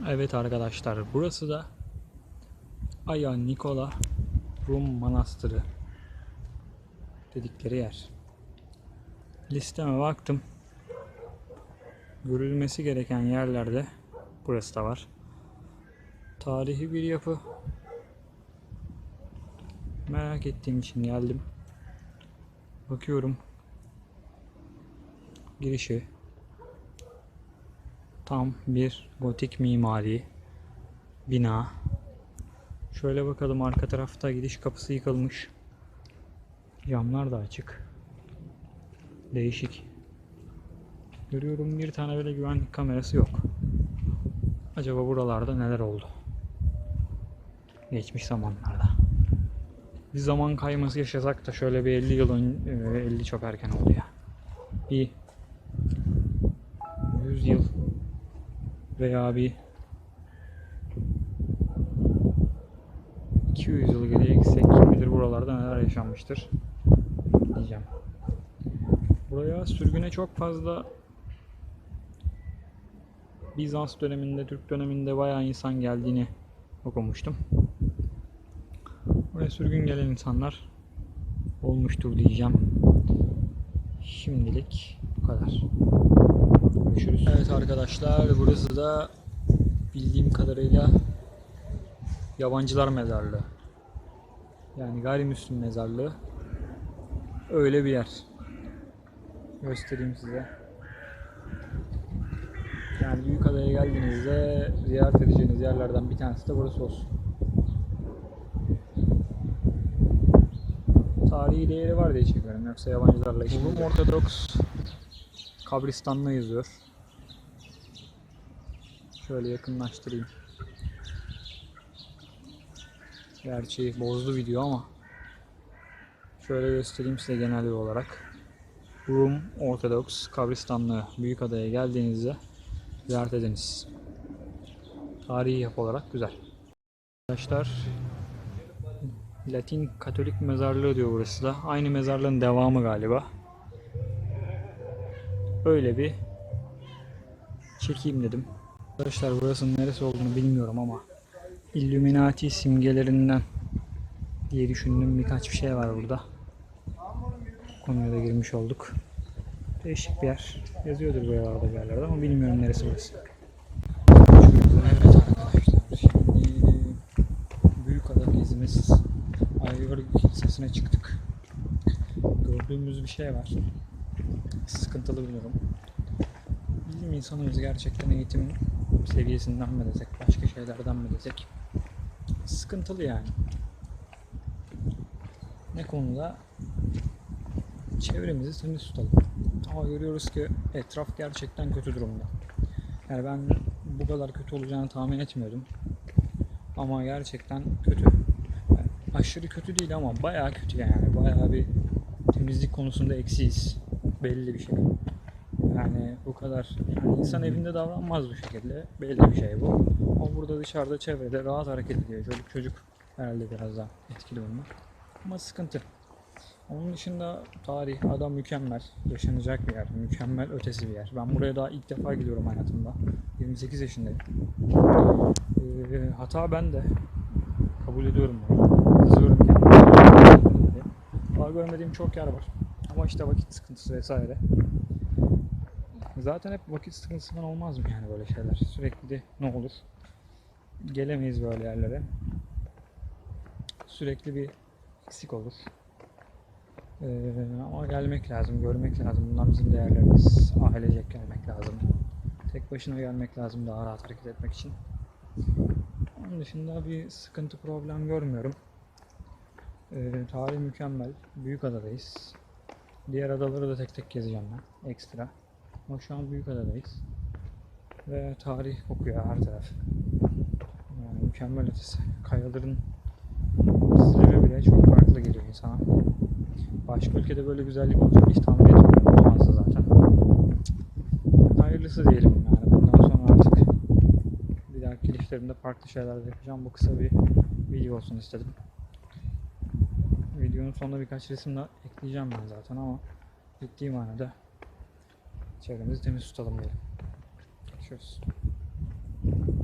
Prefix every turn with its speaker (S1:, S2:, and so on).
S1: Evet arkadaşlar burası da Aya Nikola Rum Manastırı dedikleri yer. Listeme baktım. Görülmesi gereken yerlerde burası da var. Tarihi bir yapı. Merak ettiğim için geldim. Bakıyorum. Girişi tam bir gotik mimari bina. Şöyle bakalım arka tarafta gidiş kapısı yıkılmış. Camlar da açık. Değişik. Görüyorum bir tane böyle güvenlik kamerası yok. Acaba buralarda neler oldu? Geçmiş zamanlarda. Bir zaman kayması yaşasak da şöyle bir 50 yıl ön, e, 50 çok erken oldu ya. Bir 100 yıl veya bir 200 yıl geriye gitsek kim bilir buralarda neler yaşanmıştır diyeceğim. Buraya sürgüne çok fazla Bizans döneminde, Türk döneminde bayağı insan geldiğini okumuştum. Buraya sürgün gelen insanlar olmuştur diyeceğim. Şimdilik bu kadar. Görüşürüz. Evet arkadaşlar burası da bildiğim kadarıyla yabancılar mezarlığı. Yani gayrimüslim mezarlığı. Öyle bir yer. Göstereyim size. Yani Büyükada'ya geldiğinizde ziyaret edeceğiniz yerlerden bir tanesi de burası olsun. Tarihi değeri var diye çekiyorum yoksa yabancılarla işim Ortodoks kabristanlığı yazıyor. Şöyle yakınlaştırayım. Gerçi bozdu video ama şöyle göstereyim size genel olarak. Rum Ortodoks kabristanlığı Büyükada'ya geldiğinizde ziyaret ediniz. Tarihi yapı olarak güzel. Arkadaşlar Latin Katolik mezarlığı diyor burası da. Aynı mezarlığın devamı galiba. Öyle bir çekeyim dedim. Arkadaşlar burasının neresi olduğunu bilmiyorum ama Illuminati simgelerinden diye düşündüğüm birkaç bir şey var burada. Konuya da girmiş olduk. Değişik bir yer. Yazıyordur buralarda bir yerlerde ama bilmiyorum neresi burası. Evet arkadaşlar şimdi Büyükada gezimiz Ayvalık Kilisesi'ne çıktık. Gördüğümüz bir şey var. Sıkıntılı bir durum. Bizim insanımız gerçekten eğitim seviyesinden mi desek, başka şeylerden mi desek sıkıntılı yani. Ne konuda? Çevremizi temiz tutalım. Ama görüyoruz ki etraf gerçekten kötü durumda. Yani ben bu kadar kötü olacağını tahmin etmiyordum. Ama gerçekten kötü. Yani aşırı kötü değil ama bayağı kötü yani. Bayağı bir temizlik konusunda eksiyiz. Belli bir şey. Yani bu kadar yani insan evinde davranmaz bu şekilde. Belli bir şey bu. Ama burada dışarıda çevrede rahat hareket ediyor. Çocuk çocuk herhalde biraz daha etkili bunlar. Ama sıkıntı. Onun dışında tarih, adam mükemmel. Yaşanacak bir yer. Mükemmel ötesi bir yer. Ben buraya daha ilk defa gidiyorum hayatımda. 28 yaşındayım. Ee, hata ben de. Kabul ediyorum bunu. Kızıyorum kendime. Daha görmediğim çok yer var. Ama işte vakit sıkıntısı vesaire. Zaten hep vakit sıkıntısından olmaz mı yani böyle şeyler? Sürekli de ne olur? Gelemeyiz böyle yerlere. Sürekli bir eksik olur. Ee, ama gelmek lazım, görmek lazım. Bunlar bizim değerlerimiz. Ailecek gelmek lazım. Tek başına gelmek lazım daha rahat hareket etmek için. Onun dışında bir sıkıntı, problem görmüyorum. Ee, tarih mükemmel. Büyük adadayız. Diğer adaları da tek tek gezeceğim ben. Ekstra. Ama şu an büyük adadayız. Ve tarih kokuyor her taraf. Yani mükemmel ötesi. Kayaların izleme bile çok farklı geliyor insana. Başka ülkede böyle güzellik olacak hiç tahmin etmiyorum. Olamazdı zaten. Hayırlısı diyelim yani. Bundan sonra artık bir dahaki gelişlerimde farklı şeyler yapacağım. Bu kısa bir video olsun istedim. Videonun sonunda birkaç resim daha ekleyeceğim ben zaten ama ciddi manada çevremizi temiz tutalım diyelim. Görüşürüz.